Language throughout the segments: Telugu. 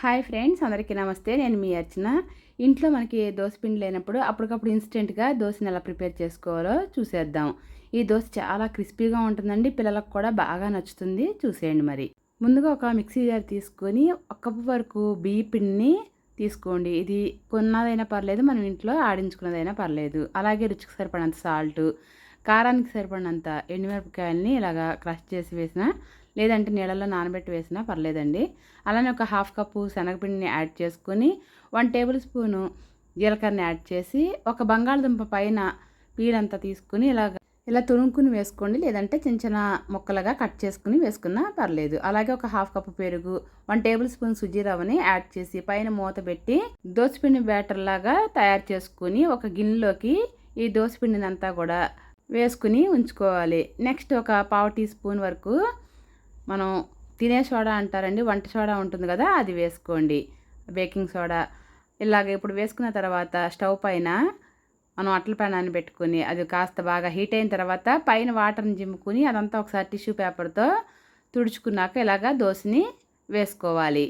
హాయ్ ఫ్రెండ్స్ అందరికీ నమస్తే. నేను మీ అర్చన. ఇంట్లో మనకి దోశ పిండి లేనప్పుడు అప్పటికప్పుడు ఇన్స్టెంట్గా దోశని ఎలా ప్రిపేర్ చేసుకోవాలో చూసేద్దాం. ఈ దోశ చాలా క్రిస్పీగా ఉంటుందండి. పిల్లలకు కూడా బాగా నచ్చుతుంది. చూసేయండి మరి. ముందుగా ఒక మిక్సీ జార్ తీసుకొని ఒక కప్పు వరకు బియ్య పిండిని తీసుకోండి. ఇది కొన్నదైనా పర్లేదు మనం ఇంట్లో ఆడించుకున్నదైనా పర్లేదు. అలాగే రుచికి సరిపడినంత సాల్ట్ కారానికి సరిపడినంత ఎండుమిరపకాయలని ఇలాగా క్రష్ చేసి వేసిన లేదంటే నీళ్ళలో నానబెట్టి వేసినా పర్లేదండి. అలానే ఒక హాఫ్ కప్పు శనగపిండిని యాడ్ చేసుకొని వన్ టేబుల్ స్పూను జీలకర్రని యాడ్ చేసి ఒక బంగాళదుంప పైన పీడంతా తీసుకుని ఇలా ఇలా తురుముకుని వేసుకోండి. లేదంటే చిన్న చిన్న ముక్కలుగా కట్ చేసుకుని వేసుకున్నా పర్లేదు. అలాగే ఒక హాఫ్ కప్పు పెరుగు వన్ టేబుల్ స్పూన్ సుజీ రవ్వని యాడ్ చేసి పైన మూత పెట్టి దోసపిండి బ్యాటర్ లాగా తయారు చేసుకుని ఒక గిన్నెలోకి ఈ దోసపిండిని అంతా కూడా వేసుకుని ఉంచుకోవాలి. నెక్స్ట్ ఒక పావు టీ స్పూన్ వరకు మనం తినే సోడా అంటారండి వంట సోడా ఉంటుంది కదా అది వేసుకోండి. Baking soda. ఇలాగ ఇప్పుడు వేసుకున్న తర్వాత స్టవ్ పైన మనం అట్ల పెనాన్ని పెట్టుకుని అది కాస్త బాగా హీట్ అయిన తర్వాత పైన వాటర్ని జిమ్ముకుని అదంతా ఒకసారి టిష్యూ పేపర్తో తుడుచుకున్నాక ఇలాగ దోశని వేసుకోవాలి.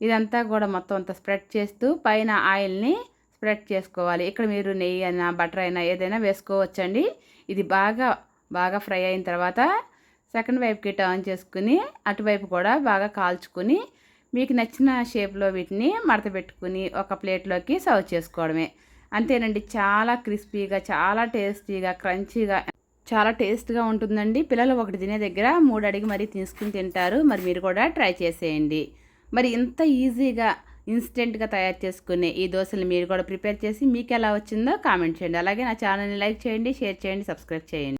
ఇదంతా కూడా మొత్తం అంతా స్ప్రెడ్ చేస్తూ పైన ఆయిల్ని స్ప్రెడ్ చేసుకోవాలి. ఇక్కడ మీరు నెయ్యి అయినా బటర్ అయినా ఏదైనా వేసుకోవచ్చండి. ఇది బాగా బాగా ఫ్రై అయిన తర్వాత సెకండ్ వైపుకి టర్న్ చేసుకుని అటువైపు కూడా బాగా కాల్చుకుని మీకు నచ్చిన షేప్లో వీటిని మడత పెట్టుకుని ఒక ప్లేట్లోకి సర్వ్ చేసుకోవడమే. అంతేనండి చాలా క్రిస్పీగా చాలా టేస్టీగా క్రంచీగా చాలా టేస్ట్గా ఉంటుందండి. పిల్లలు ఒకటి తినే దగ్గర మూడు అడిగి మరీ తీసుకుని తింటారు. మరి మీరు కూడా ట్రై చేసేయండి. మరి ఇంత ఈజీగా ఇన్స్టెంట్గా తయారు చేసుకునే ఈ దోశలు మీరు కూడా ప్రిపేర్ చేసి మీకు ఎలా వచ్చిందో కామెంట్ చేయండి. అలాగే నా ఛానల్ని లైక్ చేయండి షేర్ చేయండి సబ్స్క్రైబ్ చేయండి.